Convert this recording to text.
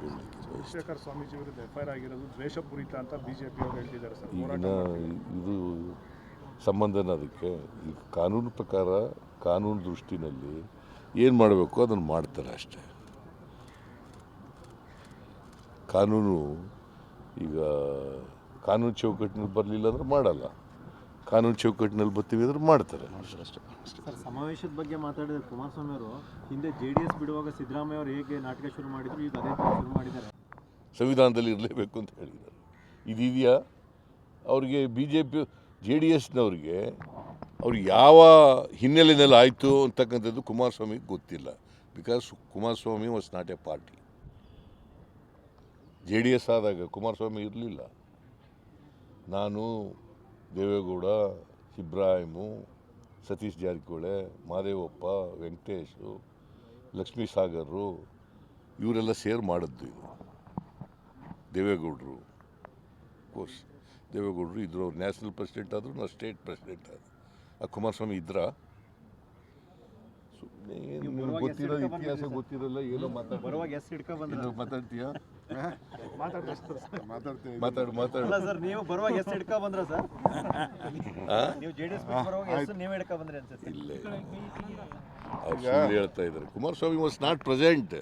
ಹೇಳಲಿಕ್ಕೆ ಶೇಖರ್ ಸ್ವಾಮೀಜಿ ವಿರುದ್ಧ ಎಫ್ ಆಗಿರೋದು ದ್ವೇಷಪೂರಿತ ಅಂತ ಬಿಜೆಪಿ ಅವರು ಹೇಳ್ತಿದ್ದಾರೆ ಸರ್. ಈಗಿನ ಇದು ಸಂಬಂಧನ ಅದಕ್ಕೆ. ಈ ಕಾನೂನು ಪ್ರಕಾರ ಕಾನೂನು ದೃಷ್ಟಿನಲ್ಲಿ ಏನು ಮಾಡಬೇಕು ಅದನ್ನು ಮಾಡ್ತಾರೆ ಅಷ್ಟೇ. ಕಾನೂನು ಈಗ ಕಾನೂನು ಚೌಕಟ್ಟಿನಲ್ಲಿ ಬರಲಿಲ್ಲ ಅಂದ್ರೆ ಮಾಡಲ್ಲ. ಕಾನೂನು ಚೌಕಟ್ಟಿನಲ್ಲಿ ಬರ್ತೀವಿ ಅಂದ್ರೆ ಮಾಡ್ತಾರೆ. ಅಷ್ಟೇ ಸರ್ ಸಮಾವೇಶದ ಬಗ್ಗೆ ಮಾತಾಡಿದ ಕುಮಾರಸ್ವಾಮಿ ಅವರು ಹಿಂದೆ ಜೆ ಡಿ ಎಸ್ ಬಿಡುವಾಗ ಸಿದ್ದರಾಮಯ್ಯ ಅವರು ಹೇಗೆ ನಾಟಕ ಶುರು ಮಾಡಿದ್ರು ಈಗ ಅದೇ ಥರ ಶುರು ಮಾಡಿದ್ದಾರೆ? ಸಂವಿಧಾನದಲ್ಲಿ ಇರಲೇಬೇಕು ಅಂತ ಹೇಳಿದ್ದಾರೆ. ಇದೆಯಾ ಅವ್ರಿಗೆ B J P J D ಎಸ್ನವ್ರಿಗೆ ಅವ್ರು ಯಾವ ಹಿನ್ನೆಲೆಯಲ್ಲಿ ಆಯಿತು ಅಂತಕ್ಕಂಥದ್ದು ಕುಮಾರಸ್ವಾಮಿಗೆ ಗೊತ್ತಿಲ್ಲ. Because Kumaraswamy was not a party J D S ಆದಾಗ ಕುಮಾರಸ್ವಾಮಿ ಇರಲಿಲ್ಲ. ನಾನು ದೇವೇಗೌಡ ಇಬ್ರಾಹಿಮು ಸತೀಶ್ ಜಾರಕಿಹೊಳಿ, ಮಾದೇವಪ್ಪ, ವೆಂಕಟೇಶು ಲಕ್ಷ್ಮೀ ಸಾಗರ್ರು ಇವರೆಲ್ಲ ಸೇರ್ ಮಾಡಿದ್ದು ಇದು. ದೇವೇಗೌಡರು ಕೋರ್ಸ್ ದೇವೇಗೌಡರು ಇದ್ರು ನ್ಯಾಷನಲ್ ಪ್ರೆಸಿಡೆಂಟ್ ಆದರು, ನಾವು ಸ್ಟೇಟ್ ಪ್ರೆಸಿಡೆಂಟ್ ಆದರು. ಆ ಕುಮಾರಸ್ವಾಮಿ ಇದ್ರ ಸುಮ್ಮನೆ ಏನು ನೀವು ನಿಮ್ಗೆ ಬರುವಾಗ ಗೊತ್ತಿರೋ ಇತಿಹಾಸ ಗೊತ್ತಿರಲ್ಲ ಏನೋ ಮಾತಾಡ್ತೀಯ ಬರುವಾಗ ಎಸ್ ಹಿಡ್ಕೊ ಬಂದ್ರ ಮಾತಾಡ್ತೀಯಾ? ಮಾತಾಡು ಮಾತಾಡು. ಸರ್ ನೀವು ಬರುವಾಗ ಎಸ್ ಹಿಡ್ಕೊ ಬಂದ್ರ ಸರ್? ನೀವು ಜೆ ಡಿ ಎಸ್ ಬರುವಾಗ ಎಸ್ ನೀವು ಹಿಡ್ಕೊ ಬಂದ್ರಿ ಅನ್ಸುತ್ತೆ. ಇಲ್ಲ. ಅವ್ರು ಹೇಳ್ತಾ ಇದ್ದಾರೆ. Kumaraswamy was not present